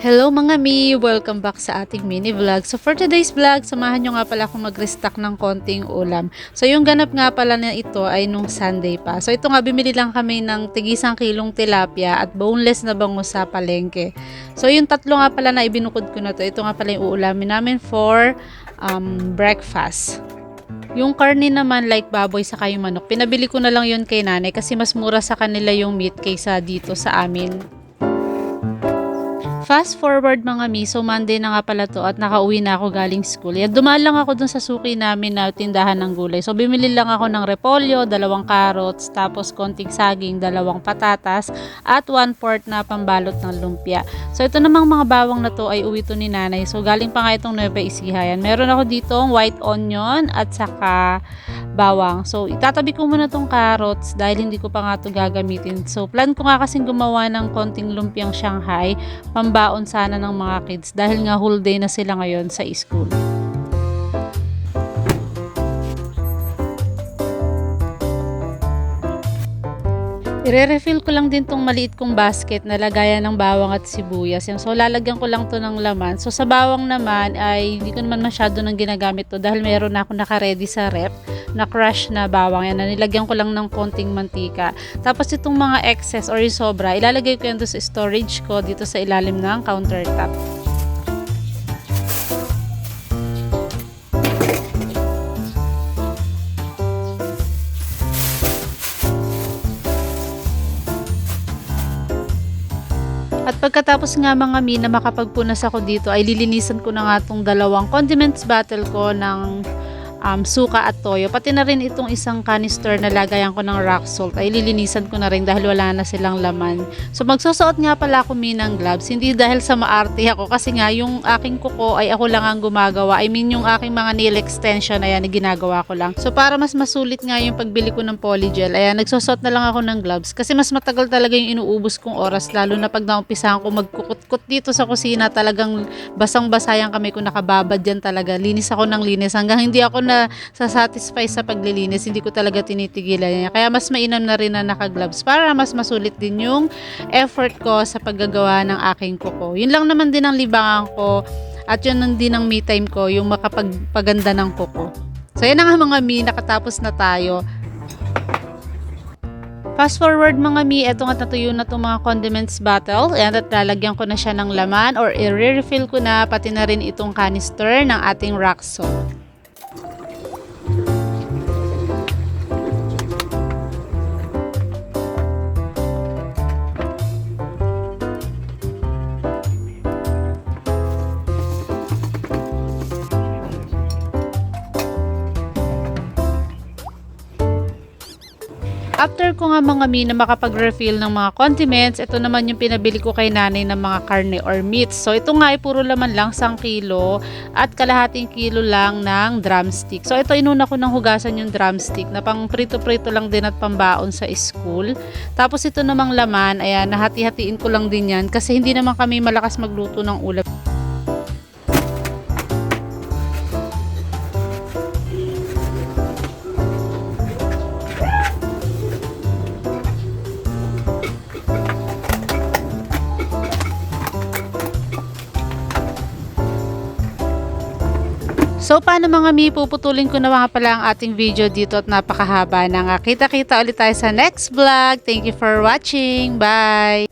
Hello mga mi! Welcome back sa ating mini vlog. So for today's vlog, samahan nyo nga pala akong mag-restock ng konting ulam. So yung ganap nga pala na ito ay nung Sunday pa. So ito nga, bimili lang kami ng tigisang kilong tilapia at boneless na bango sa palengke. So yung tatlo nga pala na ibinukod ko na to, ito nga pala yung uulamin namin for um, breakfast. Yung karne naman like baboy sa yung manok, pinabili ko na lang yun kay nanay kasi mas mura sa kanila yung meat kaysa dito sa amin. Fast forward mga mi, so Monday na nga pala to at nakauwi na ako galing school. Yan, dumaan lang ako dun sa suki namin na tindahan ng gulay. So bimili lang ako ng repolyo, dalawang carrots, tapos konting saging, dalawang patatas, at one fourth na pambalot ng lumpia. So ito namang mga bawang na to ay uwi to ni nanay. So galing pa nga itong Nueva Ecija yan. Meron ako dito white onion at saka bawang. So itatabi ko muna tong carrots dahil hindi ko pa nga to gagamitin. So plan ko nga kasing gumawa ng konting lumpiang Shanghai pambaon sana ng mga kids dahil nga whole day na sila ngayon sa school. Ire-refill ko lang din tong maliit kong basket na lagayan ng bawang at sibuyas. Yan. So, lalagyan ko lang to ng laman. So, sa bawang naman ay hindi ko naman masyado nang ginagamit to dahil meron na ako naka-ready sa rep na crush na bawang. Yan, nilagyan ko lang ng konting mantika. Tapos, itong mga excess or yung sobra, ilalagay ko yan sa storage ko dito sa ilalim ng countertop. At pagkatapos nga mga mi na makapagpunas ako dito ay lilinisan ko na nga itong dalawang condiments bottle ko ng um, suka at toyo. Pati na rin itong isang canister na lagayan ko ng rock salt ay lilinisan ko na rin dahil wala na silang laman. So magsusuot nga pala ako mi ng gloves. Hindi dahil sa maarte ako kasi nga yung aking kuko ay ako lang ang gumagawa. I mean yung aking mga nail extension ayan ginagawa ko lang. So para mas masulit nga yung pagbili ko ng polygel ayan nagsusuot na lang ako ng gloves kasi mas matagal talaga yung inuubos kong oras lalo na pag naumpisahan ko magkukut-kut dito sa kusina talagang basang-basa yung kamay ko nakababad yan talaga. Linis ako ng linis hanggang hindi ako na satisfy sa paglilinis, hindi ko talaga tinitigilan niya. Kaya mas mainam na rin na naka-gloves para mas masulit din yung effort ko sa paggagawa ng aking kuko. Yun lang naman din ang libangan ko at yun din ang me time ko, yung makapagpaganda ng kuko. So yan na nga mga mi, nakatapos na tayo. Fast forward mga mi, eto nga natuyo na itong mga condiments bottle. Ayan, at lalagyan ko na siya ng laman or i-refill ko na pati na rin itong canister ng ating rock salt. Thank you. After ko nga mga mi na makapag-refill ng mga condiments, ito naman yung pinabili ko kay nanay ng mga karne or meats. So ito nga ay puro laman lang, 1 kilo at kalahating kilo lang ng drumstick. So ito inuna ko ng hugasan yung drumstick na pang prito-prito lang din at pambaon sa school. Tapos ito namang laman, ayan, nahati-hatiin ko lang din yan kasi hindi naman kami malakas magluto ng ulam. So, paano mga mi, puputulin ko na mga pala ang ating video dito at napakahaba na nga. Kita-kita ulit tayo sa next vlog. Thank you for watching. Bye!